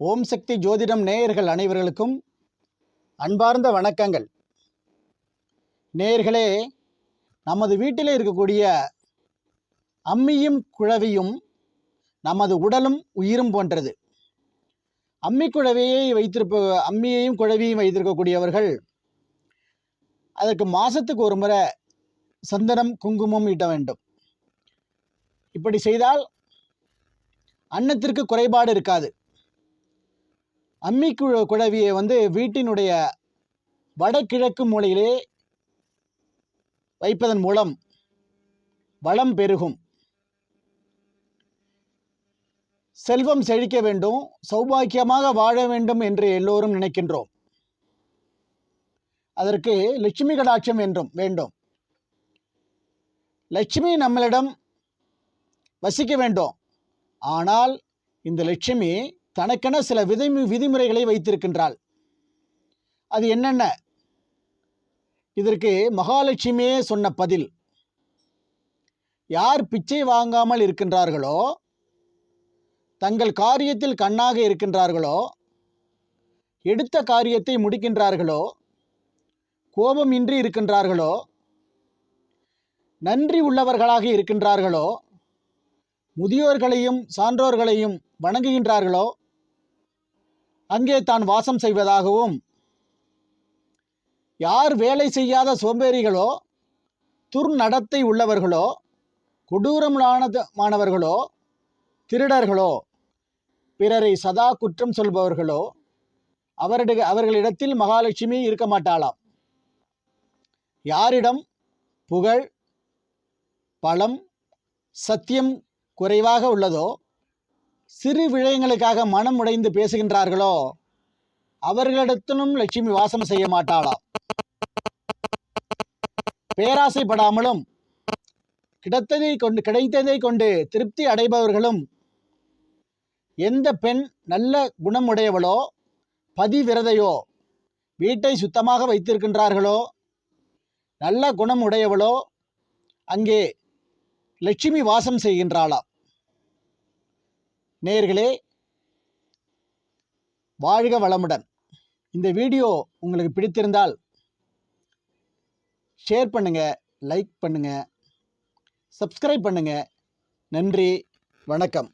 ஓம் சக்தி ஜோதிடம் நேயர்கள் அனைவர்களுக்கும் அன்பார்ந்த வணக்கங்கள். நேயர்களே நமது வீட்டில் இருக்கக்கூடிய அம்மியும் குழவியும் நமது உடலும் உயிரும் போன்றது. அம்மி குழவியை வைத்திருப்ப அம்மியையும் குழவியும் வைத்திருக்கக்கூடியவர்கள் அதற்கு மாதத்துக்கு ஒரு முறை சந்தனம் குங்குமம் ஈட்ட வேண்டும். இப்படி செய்தால் அன்னத்திற்கு குறைபாடு இருக்காது. அம்மி குழவியை வந்து வீட்டினுடைய வடகிழக்கு மூலையிலே வைப்பதன் மூலம் வளம் பெருகும். செல்வம் செழிக்க வேண்டும் சௌபாக்கியமாக வாழ வேண்டும் என்று எல்லோரும் நினைக்கின்றோம். அதற்கு லட்சுமி கடாட்சம் என்றும் வேண்டும். லட்சுமி நம்மளிடம் வசிக்க வேண்டும். ஆனால் இந்த லட்சுமி தனக்கென சில விதி விதிமுறைகளை வைத்திருக்கின்றாள். அது என்னென்ன? இதற்கு மகாலட்சுமியே சொன்ன பதில். யார் பிச்சை வாங்காமல் இருக்கின்றார்களோ தங்கள் காரியத்தில் கண்ணாக இருக்கின்றார்களோ எடுத்த காரியத்தை முடிக்கின்றார்களோ கோபமின்றி இருக்கின்றார்களோ நன்றி உள்ளவர்களாக இருக்கின்றார்களோ முதியோர்களையும் சான்றோர்களையும் வணங்குகின்றார்களோ அங்கே தான் வாசம் செய்வதாகவும் யார் வேலை செய்யாத சோம்பேறிகளோ துர்நடத்தை உள்ளவர்களோ கொடூரமானவர்களோ திருடர்களோ பிறரை சதா குற்றம் சொல்பவர்களோ அவருடைய அவர்களிடத்தில் மகாலட்சுமி இருக்க மாட்டாளாம். யாரிடம் புகழ் பலம் சத்தியம் குறைவாக உள்ளதோ சிறு விடயங்களுக்காக மனம் உடைந்து பேசுகின்றார்களோ அவர்களிடத்திலும் லட்சுமி வாசம் செய்ய மாட்டாளாம் பேராசைப்படாமலும் கிடைத்ததை கொண்டு கிடைத்ததை கொண்டு திருப்தி அடைபவர்களும் எந்த பெண் நல்ல குணமுடையவளோ பதிவிரதையோ வீட்டை சுத்தமாக வைத்திருக்கின்றார்களோ நல்ல குணம் உடையவளோ அங்கே லட்சுமி வாசம் செய்கின்றாளாம் நேர்களே வாழ்க வளமுடன். இந்த வீடியோ உங்களுக்கு பிடித்திருந்தால் ஷேர் பண்ணுங்கள் லைக் பண்ணுங்கள் சப்ஸ்கிரைப் பண்ணுங்கள் நன்றி வணக்கம்.